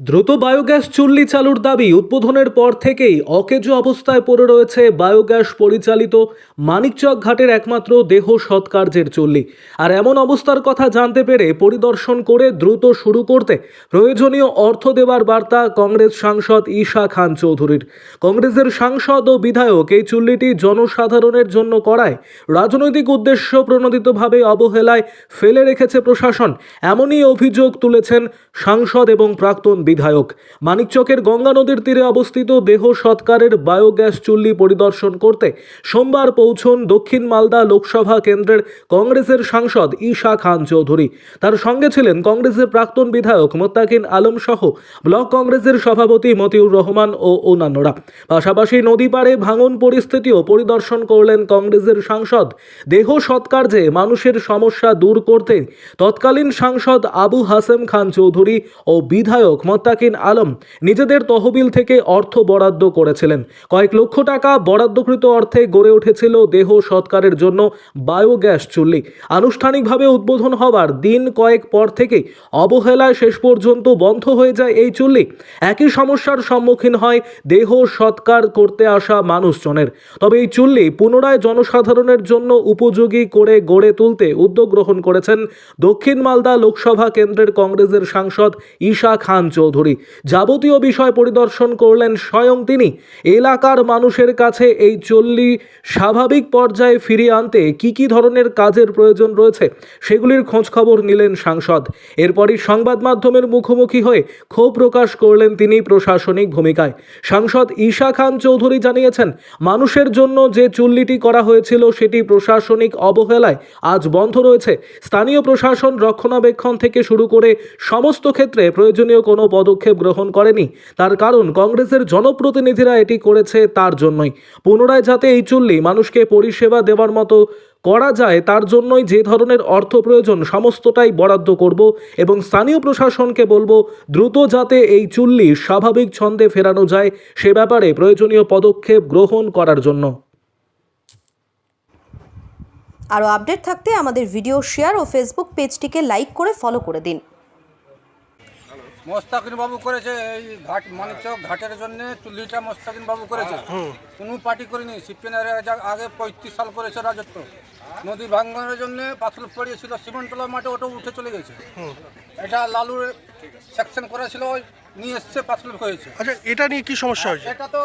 দ্রুত বায়োগ্যাস চুল্লি চালুর দাবি উদ্বোধনের পর থেকেই অকেজো অবস্থায় পড়ে রয়েছে বায়োগ্যাস পরিচালিত মানিকচক ঘাটের একমাত্র দেহ সৎকার্যের চুল্লি। আর এমন অবস্থার কথা জানতে পেরে পরিদর্শন করে দ্রুত শুরু করতে প্রয়োজনীয় অর্থ দেওয়ার বার্তা কংগ্রেস সাংসদ ঈশা খান চৌধুরীর। কংগ্রেসের সাংসদ ও বিধায়ক এই চুল্লিটি জনসাধারণের জন্য করায় রাজনৈতিক উদ্দেশ্য প্রণোদিতভাবে অবহেলায় ফেলে রেখেছে প্রশাসন। এমনই অভিযোগ তুলেছেন সাংসদ এবং প্রাক্তন বিধায়ক। মানিকচকের গঙ্গা নদীর তীরে অবস্থিত দেহ সৎকারের বায়োগ্যাস চুল্লি পরিদর্শন করতে সোমবার পৌঁছন দক্ষিণ মালদা লোকসভা কেন্দ্রের কংগ্রেসের সাংসদ ঈশা খান চৌধুরী। তার সঙ্গে ছিলেন কংগ্রেসের প্রাক্তন বিধায়ক মোত্তাকিন আলম সহ ব্লক কংগ্রেসের সভাপতি মতিউর রহমান ও অন্যান্যরা। পাশাপাশি নদী পাড়ে ভাঙন পরিস্থিতিও পরিদর্শন করলেন কংগ্রেসের সাংসদ। দেহ সৎকার্যে মানুষের সমস্যা দূর করতে তৎকালীন সাংসদ আবু হাসেম খান চৌধুরী ও বিধায়ক মোত্তাকিন আলম নিজেদের তহবিল থেকে অর্থ বরাদ্দ করেছিলেন। কয়েক লক্ষ টাকা বরাদ্দকৃত অর্থে গড়ে উঠেছিল দেহ সৎকারের জন্য বায়োগ্যাস চুল্লি। আনুষ্ঠানিকভাবে উদ্বোধন হওয়ার দিন কয়েক পর থেকেই অবহেলায় শেষ পর্যন্ত বন্ধ হয়ে যায় এই চুল্লি। একই সমস্যার সম্মুখীন হয় দেহ সৎকার করতে আসা মানুষজনের। তবে এই চুল্লি পুনরায় জনসাধারণের জন্য উপযোগী করে গড়ে তুলতে উদ্যোগ গ্রহণ করেছেন দক্ষিণ মালদা লোকসভা কেন্দ্রের কংগ্রেসের সাংসদ ঈশা খান চৌধুরী। যাবতীয় বিষয় পরিদর্শন করলেন স্বয়ং তিনি। এলাকার মানুষের কাছে এই চল্লি স্বাভাবিক পর্যায়ে ফিরিয়ে আনতে কি কি ধরনের কাজের প্রয়োজন রয়েছে, সেগুলির খোঁজখবর নিলেন সাংসদ। এরপরই সংবাদ মাধ্যমের মুখোমুখি হয়ে ক্ষোভ প্রকাশ করলেন তিনি প্রশাসনিক ভূমিকায়। সাংসদ ঈশা খান চৌধুরী জানিয়েছেন, মানুষের জন্য যে চুল্লিটি করা হয়েছিল সেটি প্রশাসনিক অবহেলায় আজ বন্ধ রয়েছে। স্থানীয় প্রশাসন রক্ষণাবেক্ষণ থেকে শুরু করে সমস্ত ক্ষেত্রে প্রয়োজনীয় কোনো পদক্ষেপ গ্রহণ করেনি। তার কারণ কংগ্রেসের জনপ্রতিনিধিরা এটি করেছে তার জন্যই। পুনরায় যাতে এই চুল্লি মানুষকে পরিষেবা দেওয়ার মতো করা যায়, তার জন্যই যে ধরনের অর্থ প্রয়োজন সমস্তটাই বরাদ্দ করব এবং স্থানীয় প্রশাসনকে বলব, দ্রুত যাতে এই চুল্লি স্বাভাবিক ছন্দে ফেরানো যায় সে ব্যাপারে প্রয়োজনীয় পদক্ষেপ গ্রহণ করার জন্য। আরও আপডেট থাকতে আমাদের ভিডিও শেয়ার ও ফেসবুক পেজটিকে লাইক করে ফলো করে দিন। মোস্তাকিন বাবু করেছে এই ঘাট মানিকচক ঘাটের জন্য চুল্লিটা মোস্তাকিন বাবু করেছে কোনো পার্টি করেনি সিপিএনের আগে পঁয়ত্রিশ সাল করেছে রাজত্ব। নদী ভাঙ্গনের জন্য পাথর পড়িয়েছিল সিমেন্টলা মাঠে ওটা উঠে চলে গেছে। এটা লালুর সেকশন করেছিল নিয়ে এসছে পাথর হয়েছে। আচ্ছা এটা নিয়ে কি সমস্যা হয়েছে? এটা তো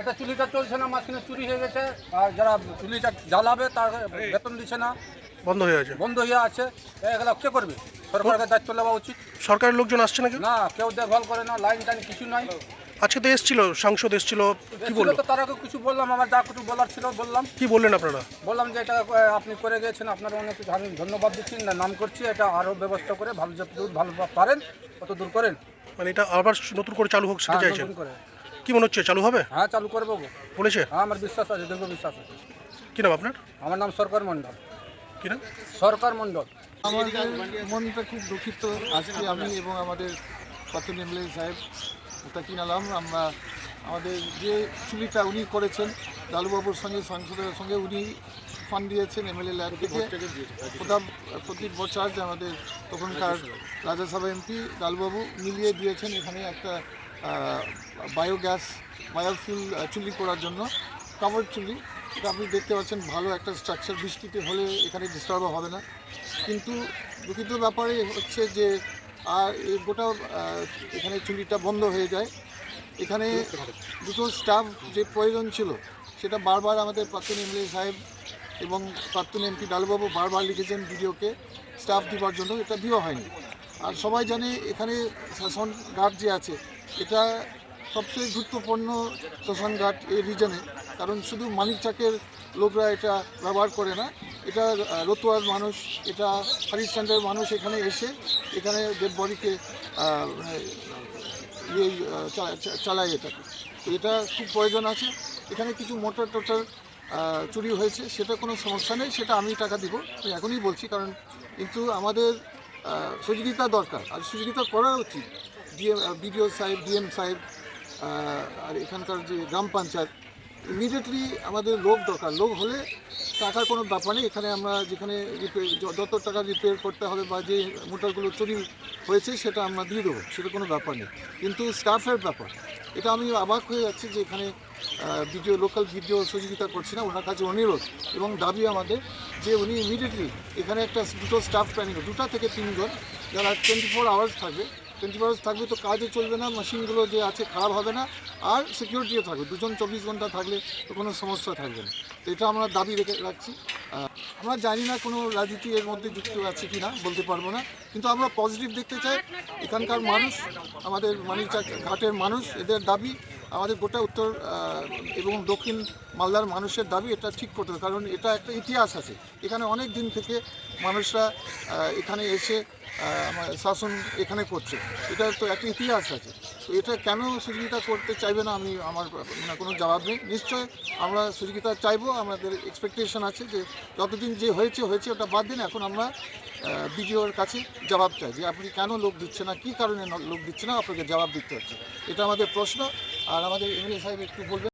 এটা চুলিটা চলছে না মাঝখানে চুরি হয়ে গেছে। আর যারা চুলিটা জ্বালাবে তার বেতন দিচ্ছে না। বন্ধ হয়ে আছে। বন্ধ হয়ে আছে। এগুলো কে করবে? সরকারের দায়িত্ব নেওয়া উচিত। সরকারের লোকজন আসছে নাকি? না কেউ দেখভাল করে না লাইন টাইন কিছু নাই। আজকে তো এসছিল সাংসদ এসছিল। কি বলল? তো তারাকে কিছু বললাম আমার যা কিছু বলার ছিল বললাম। কি বললেন আপনারা? বললাম যে এটা আপনি করে গেছেন আপনারা অনেক ধন্য- ধন্যবাদ দিচ্ছি না নাম করছি এটা আরও ব্যবস্থা করে ভালো যতদূর ভালো পারেন তত দূর করেন। মানে এটা আবার নতুন করে চালু হোক সেটা হ্যাঁ, চাইছেন? কি মনে হচ্ছে চালু হবে? হ্যাঁ চালু করব। বলেছে? হ্যাঁ আমার বিশ্বাস আছে দীর্ঘ বিশ্বাস আছে। কি নাম আপনার? আমার নাম সরকার মণ্ডল। কি সরকার মণ্ডল। আমাদের মনটা খুব দুঃখিত। আজকে আমি এবং আমাদের প্রাক্তন এমএলএ সাহেব মুতাকিন আলম আমরা আমাদের যে চুরিটা উনি করেছেন লালুবাবুর সঙ্গে সাংসদের সঙ্গে উনি ফান্ড দিয়েছেন এমএলএ ল্যাব থেকে। প্রতাপ প্রদীপ বচার্য আমাদের তখনকার রাজ্যসভা এমপি লালুবাবু মিলিয়ে দিয়েছেন এখানে একটা বায়োগ্যাস বায়োফিল চুল্লি করার জন্য। কাপড় চুল্লি এটা আপনি দেখতে পাচ্ছেন, ভালো একটা স্ট্রাকচার বৃষ্টিতে হলে এখানে ডিস্টার্ব হবে না। কিন্তু দুঃখিত ব্যাপারে হচ্ছে যে, আর গোটা এখানে চুল্লিটা বন্ধ হয়ে যায়। এখানে দুটো স্টাফ যে প্রয়োজন ছিল, সেটা বারবার আমাদের প্রাক্তন এমএলএ সাহেব এবং প্রাক্তন এমপি ডালুবাবু বারবার লিখেছেন ভিডিওকে স্টাফ দেওয়ার জন্য, এটা দেওয়া হয়নি। আর সবাই জানে এখানে শাসন ঘাট যে আছে, এটা সবচেয়ে গুরুত্বপূর্ণ শ্মশান ঘাট এই রিজনে কারণ শুধু মানিকচাকের লোকরা এটা ব্যবহার করে না, এটা রতুয়ার মানুষ, এটা হারিস্ট্যান্ডের মানুষ এখানে এসে এখানে ডেড বডিকে ইয়ে চালায় এটাকে এটা খুব প্রয়োজন আছে। এখানে কিছু মোটর টোটর চুরি হয়েছে, সেটা কোনো সমস্যা নেই, সেটা আমি টাকা দিব, আমি এখনই বলছি, কারণ কিন্তু আমাদের সহযোগিতা দরকার। আর সহযোগিতা করা উচিত। ডিএম বিডিও সাহেব, ডিএম সাহেব আর এখানকার যে গ্রাম পঞ্চায়েত ইমিডিয়েটলি আমাদের লোক দরকার। লোক হলে টাকার কোনো ব্যাপার নেই। এখানে আমরা যেখানে যত টাকা রিপেয়ার করতে হবে বা যে মোটরগুলো চুরি হয়েছে, সেটা আমরা দিয়ে দেবো। সেটা কোনো ব্যাপার নেই। কিন্তু স্টাফের ব্যাপার, এটা আমি অবাক হয়ে যাচ্ছি যে এখানে ভিডিও লোকাল ভিডিও সহযোগিতা করছি না। ওনার কাছে অনুরোধ এবং দাবি আমাদের যে উনি ইমিডিয়েটলি এখানে একটা দুটো স্টাফ প্ল্যানিং দুটা থেকে তিনজন যারা টোয়েন্টি ফোর আওয়ার্স থাকবে টোয়েন্টি ফোর আওয়ার্স থাকবে তো কাজও চলবে না মেশিনগুলো যে আছে খারাপ হবে না, আর সিকিউরিটিও থাকবে। দুজন চব্বিশ ঘণ্টা থাকলে তো কোনো সমস্যা থাকবে না। তো এটা আমরা দাবি রেখে রাখছি। আমরা জানি না কোনো রাজনীতি এর মধ্যে যুক্ত আছে কি না বলতে পারব না। কিন্তু আমরা পজিটিভ দেখতে চাই, এখানকার মানুষ, আমাদের মানিকচক ঘাটের মানুষ, এদের দাবি, আমাদের গোটা উত্তর এবং দক্ষিণ মালদার মানুষের দাবি, এটা ঠিক করতে হবে। কারণ এটা একটা ইতিহাস আছে। এখানে অনেক দিন থেকে মানুষরা এখানে এসে শাসন এখানে করছে। এটা তো একটা ইতিহাস আছে। তো এটা কেন সহযোগিতা করতে চাইবে না আমি আমার মানে কোনো জবাব নেই। নিশ্চয় আমরা সহযোগিতা চাইব, আমাদের এক্সপেকটেশন আছে যে যতদিন যে হয়েছে হয়েছে ওটা বাদ দিন। এখন আমরা বিডিওর কাছে জবাব চাই যে আপনি কেন লোক দিচ্ছে না? কী কারণে লোক দিচ্ছে না? আপনাকে জবাব দিতে হচ্ছে। এটা আমাদের প্রশ্ন। আর আমাদের এমএলএ সাহেব একটু বলবেন।